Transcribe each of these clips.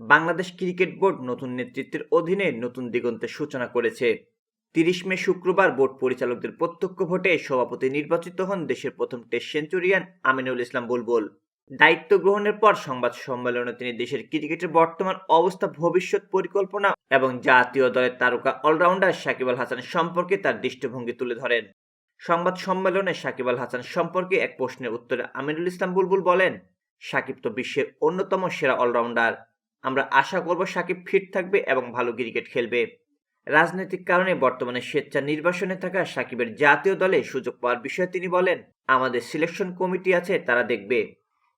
Bangladesh cricket board নতুন নেতৃত্বের অধীনে নতুন দিগন্তের সূচনা করেছে। তিরিশ মে শুক্রবার বোর্ড পরিচালকদের প্রত্যক্ষ ভোটে সভাপতি নির্বাচিত হন দেশের প্রথম টেস্ট সেঞ্চুরিয়ান আমিনুল ইসলাম বুলবুল। দায়িত্ব গ্রহণের পর সংবাদ সম্মেলনে তিনি দেশের ক্রিকেটের বর্তমান অবস্থা, ভবিষ্যৎ পরিকল্পনা এবং জাতীয় দলের তারকা অলরাউন্ডার সাকিব আল হাসান সম্পর্কে তার দৃষ্টিভঙ্গি তুলে ধরেন। সংবাদ সম্মেলনে সাকিব আল হাসান সম্পর্কে এক প্রশ্নের উত্তরে আমিনুল ইসলাম বুলবুল বলেন, সাকিব তো বিশ্বের অন্যতম সেরা অলরাউন্ডার। আমরা আশা করব সাকিব ফিট থাকবে এবং ভালো ক্রিকেট খেলবে। রাজনৈতিক কারণে বর্তমানে স্বেচ্ছা নির্বাসনে থাকা সাকিবের জাতীয় দলে সুযোগ পাওয়ার বিষয়ে তিনি বলেন, আমাদের সিলেকশন কমিটি আছে, তারা দেখবে।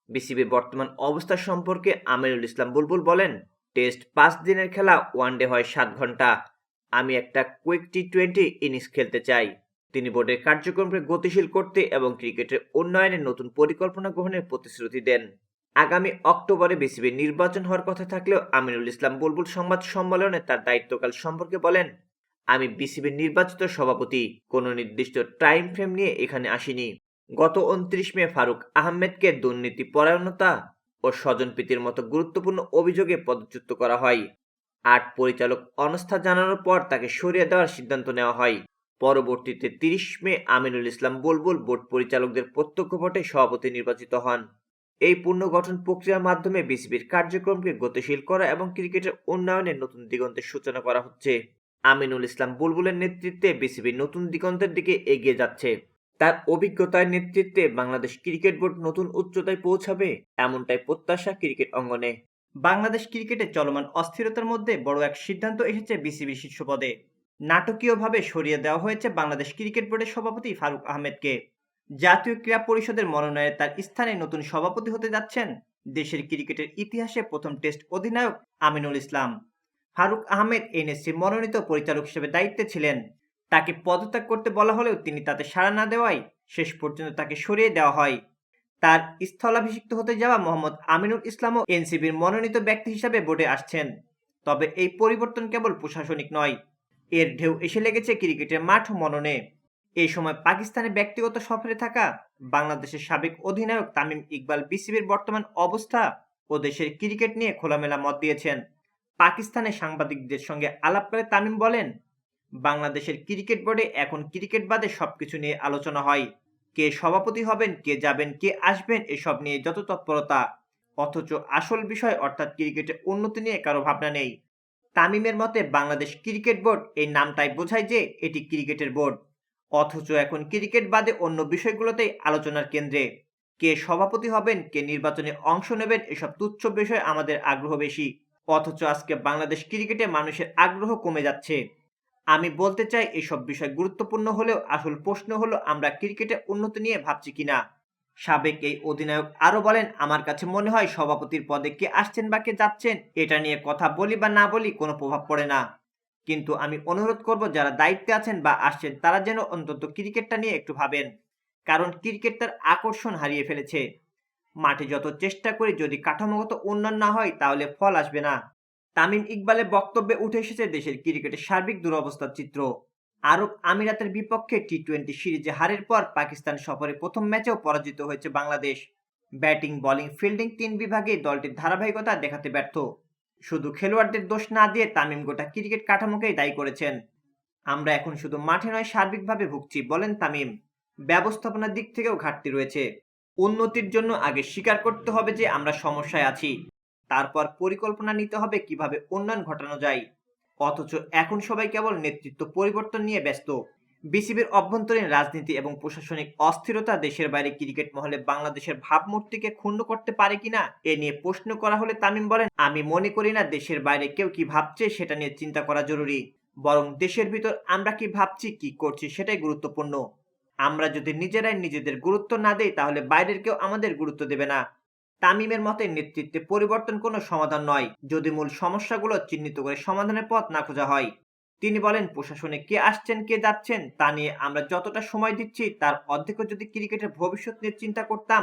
বিসিবির বর্তমান অবস্থা সম্পর্কে আমিরুল ইসলাম বুলবুল বলেন, টেস্ট পাঁচ দিনের খেলা ওয়ানডে হয় সাত ঘণ্টা। আমি একটা কুইক টি টোয়েন্টি ইনিংস খেলতে চাই। তিনি বোর্ডের কার্যক্রমকে গতিশীল করতে এবং ক্রিকেটের উন্নয়নে নতুন পরিকল্পনা গ্রহণের প্রতিশ্রুতি দেন। আগামী অক্টোবরে বিসিবির নির্বাচন হওয়ার কথা থাকলেও আমিনুল ইসলাম বুলবুল সংবাদ সম্মেলনে তার দায়িত্বকাল সম্পর্কে বলেন, আমি বিসিবির নির্বাচিত সভাপতি, কোনো নির্দিষ্ট টাইম ফ্রেম নিয়ে এখানে আসিনি। গত উনত্রিশ মে ফারুক আহমেদকে দুর্নীতি, পরায়ণতা ও স্বজনপ্রীতির মতো গুরুত্বপূর্ণ অভিযোগে পদচ্যুত করা হয়। আট পরিচালক অনাস্থা জানানোর পর তাকে সরিয়ে দেওয়ার সিদ্ধান্ত নেওয়া হয়। পরবর্তীতে তিরিশ মে আমিনুল ইসলাম বুলবুল বোর্ড পরিচালকদের প্রত্যক্ষ ভোটে সভাপতি নির্বাচিত হন। এই পুনর্গঠন প্রক্রিয়ার মাধ্যমে বিসিবির কার্যক্রমকে গতিশীল করা এবং ক্রিকেটের উন্নয়নে নতুন দিগন্তের সূচনা করা হচ্ছে। আমিনুল ইসলাম বুলবুলের নেতৃত্বে বিসিবি নতুন দিগন্তের দিকে এগিয়ে যাচ্ছে। তার অভিজ্ঞতার নেতৃত্বে বাংলাদেশ ক্রিকেট বোর্ড নতুন উচ্চতায় পৌঁছাবে এমনটাই প্রত্যাশা ক্রিকেট অঙ্গনে। বাংলাদেশ ক্রিকেটে চলমান অস্থিরতার মধ্যে বড় এক সিদ্ধান্ত এসেছে বিসিবি শীর্ষ পদে। নাটকীয়ভাবে সরিয়ে দেওয়া হয়েছে বাংলাদেশ ক্রিকেট বোর্ডের সভাপতি ফারুক আহমেদকে। জাতীয় ক্রীড়া পরিষদের মনোনয়নে তার স্থানে নতুন সভাপতি হতে যাচ্ছেন দেশের ক্রিকেটের ইতিহাসে প্রথম টেস্ট অধিনায়ক আমিনুল ইসলাম। ফারুক আহমেদ এনএসসি মনোনীত পরিচালক হিসেবে দায়িত্বে ছিলেন। তাকে পদত্যাগ করতে বলা হলেও তিনি তাতে সাড়া না দেওয়ায় শেষ পর্যন্ত তাকে সরিয়ে দেওয়া হয়। তার স্থলাভিষিক্ত হতে যাওয়া মোহাম্মদ আমিনুল ইসলামও এনসিবির মনোনীত ব্যক্তি হিসাবে বোর্ডে আসছেন। তবে এই পরিবর্তন কেবল প্রশাসনিক নয়, এর ঢেউ এসে লেগেছে ক্রিকেটের মাঠ মননে। এই সময় পাকিস্তানে ব্যক্তিগত সফরে থাকা বাংলাদেশের সাবেক অধিনায়ক তামিম ইকবাল বিসিবির বর্তমান অবস্থা ও দেশের ক্রিকেট নিয়ে খোলামেলা মত দিয়েছেন। পাকিস্তানের সাংবাদিকদের সঙ্গে আলাপ করে তামিম বলেন, বাংলাদেশের ক্রিকেট বোর্ডে এখন ক্রিকেট বাদে সবকিছু নিয়ে আলোচনা হয়। কে সভাপতি হবেন, কে যাবেন, কে আসবেন, এসব নিয়ে যত তৎপরতা। অথচ আসল বিষয় অর্থাৎ ক্রিকেটের উন্নতি নিয়ে কারও ভাবনা নেই। তামিমের মতে, বাংলাদেশ ক্রিকেট বোর্ড এই নামটাই বোঝায় যে, এটি ক্রিকেটের বোর্ড। অথচ এখন ক্রিকেট বাদে অন্য বিষয়গুলোতেই আলোচনার কেন্দ্রে। কে সভাপতি হবেন, কে নির্বাচনে অংশ নেবেন, এসব তুচ্ছ বিষয়ে আমাদের আগ্রহ বেশি। অথচ আজকে বাংলাদেশ ক্রিকেটে মানুষের আগ্রহ কমে যাচ্ছে। আমি বলতে চাই, এসব বিষয় গুরুত্বপূর্ণ হলেও আসল প্রশ্ন হলো, আমরা ক্রিকেটে উন্নতি নিয়ে ভাবছি কিনা? সাবেক এই অধিনায়ক আরও বলেন, আমার কাছে মনে হয় সভাপতির পদে কে আসছেন বা কে যাচ্ছেন, এটা নিয়ে কথা বলি বা না বলি কোনো প্রভাব পড়ে না। কিন্তু আমি অনুরোধ করব যারা দায়িত্বে আছেন বা আসছেন, তারা যেন অন্তত ক্রিকেটটা নিয়ে একটু ভাবেন। কারণ ক্রিকেট তার আকর্ষণ হারিয়ে ফেলেছে। মাঠে যত চেষ্টা করি, যদি কাঠামোগত উন্নয়ন না হয়, তাহলে ফল আসবে না। তামিম ইকবালের বক্তব্যে উঠে এসেছে দেশের ক্রিকেটের সার্বিক দুরবস্থার চিত্র। আরব আমিরাতের বিপক্ষে টি টোয়েন্টি সিরিজে হারের পর পাকিস্তান সফরে প্রথম ম্যাচেও পরাজিত হয়েছে বাংলাদেশ। ব্যাটিং, বোলিং, ফিল্ডিং তিন বিভাগে দলটির ধারাবাহিকতা দেখাতে ব্যর্থ। শুধু খেলোয়াড়দের দোষ না দিয়ে তামিম গোটা ক্রিকেট কাঠামোকেই দায়ী করেছেন। আমরা এখন শুধু মাঠে নয়, সার্বিকভাবে ভুগছি, বলেন তামিম। ব্যবস্থাপনার দিক থেকেও ঘাটতি রয়েছে। উন্নতির জন্য আগে স্বীকার করতে হবে যে আমরা সমস্যায় আছি। তারপর পরিকল্পনা নিতে হবে কীভাবে উন্নয়ন ঘটানো যায়। অথচ এখন সবাই কেবল নেতৃত্ব পরিবর্তন নিয়ে ব্যস্ত। বিসিবির অভ্যন্তরীণ রাজনীতি এবং প্রশাসনিক অস্থিরতা দেশের বাইরে ক্রিকেট মহলে বাংলাদেশের ভাবমূর্তিকে ক্ষুণ্ণ করতে পারে কিনা, এ নিয়ে প্রশ্ন করা হলে তামিম বলেন, আমি মনে করি না দেশের বাইরে কেউ কি ভাবছে সেটা নিয়ে চিন্তা করা জরুরি, বরং দেশের ভিতর আমরা কি ভাবছি, কি করছি সেটাই গুরুত্বপূর্ণ। আমরা যদি নিজেরাই নিজেদের গুরুত্ব না দেই, তাহলে বাইরের কেউ আমাদের গুরুত্ব দেবে না। তামিমের মতে, নেতৃত্বে পরিবর্তন কোনো সমাধান নয়, যদি মূল সমস্যাগুলো চিহ্নিত করে সমাধানের পথ না খোঁজা হয়। তিনি বলেন, প্রশাসনে কে আসছেন, কে যাচ্ছেন, তা নিয়ে আমরা যতটা সময় দিচ্ছি, তার অর্ধেক যদি ক্রিকেটের ভবিষ্যৎ নিয়ে চিন্তা করতাম,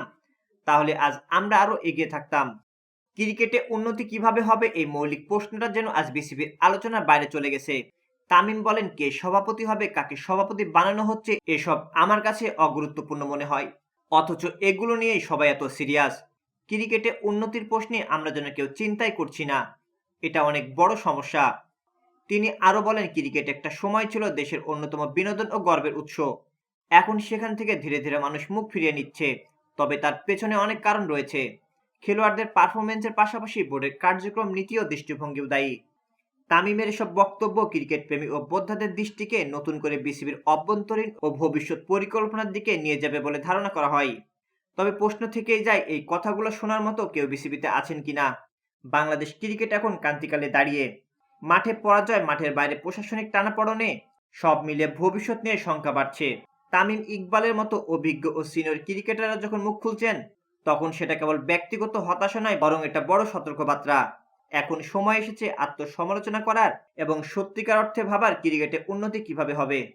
তাহলে আজ আমরা আরও এগিয়ে থাকতাম। ক্রিকেটে উন্নতি কীভাবে হবে, এই মৌলিক প্রশ্নটা যেন আজ বিসিবির আলোচনার বাইরে চলে গেছে। তামিম বলেন, কে সভাপতি হবে, কাকে সভাপতি বানানো হচ্ছে, এসব আমার কাছে অগুরুত্বপূর্ণ মনে হয়। অথচ এগুলো নিয়েই সবাই এত সিরিয়াস। ক্রিকেটে উন্নতির প্রশ্নে আমরা যেন কেউ চিন্তাই করছি না। এটা অনেক বড় সমস্যা। তিনি আরও বলেন, ক্রিকেট একটা সময় ছিল দেশের অন্যতম বিনোদন ও গর্বের উৎস। এখন সেখান থেকে ধীরে ধীরে মানুষ মুখ ফিরিয়ে নিচ্ছে। তবে তার পেছনে অনেক কারণ রয়েছে। খেলোয়াড়দের পারফরমেন্সের পাশাপাশি বোর্ডের কার্যক্রম, নীতি ও দৃষ্টিভঙ্গিও দায়ী। তামিমের এসব বক্তব্য ক্রিকেট প্রেমী ও বোদ্ধাদের দৃষ্টিকে নতুন করে বিসিবির অভ্যন্তরীণ ও ভবিষ্যৎ পরিকল্পনার দিকে নিয়ে যাবে বলে ধারণা করা হয়। তবে প্রশ্ন থেকেই যায়, এই কথাগুলো শোনার মতো কেউ বিসিবিতে আছেন কিনা? বাংলাদেশ ক্রিকেট এখন ক্রান্তিকালে দাঁড়িয়ে। মাঠে পরাজয়, মাঠের বাইরে প্রশাসনিক টানাপড়নে, সব মিলে ভবিষ্যৎ নিয়ে সংখ্যা বাড়ছে। তামিম ইকবালের মতো অভিজ্ঞ ও সিনিয়র ক্রিকেটাররা যখন মুখ খুলছেন, তখন সেটা কেবল ব্যক্তিগত হতাশা নয়, বরং এটা বড় সতর্কবার্তা। এখন সময় এসেছে আত্মসমালোচনা করার এবং সত্যিকার অর্থে ভাবার ক্রিকেটে উন্নতি কীভাবে হবে।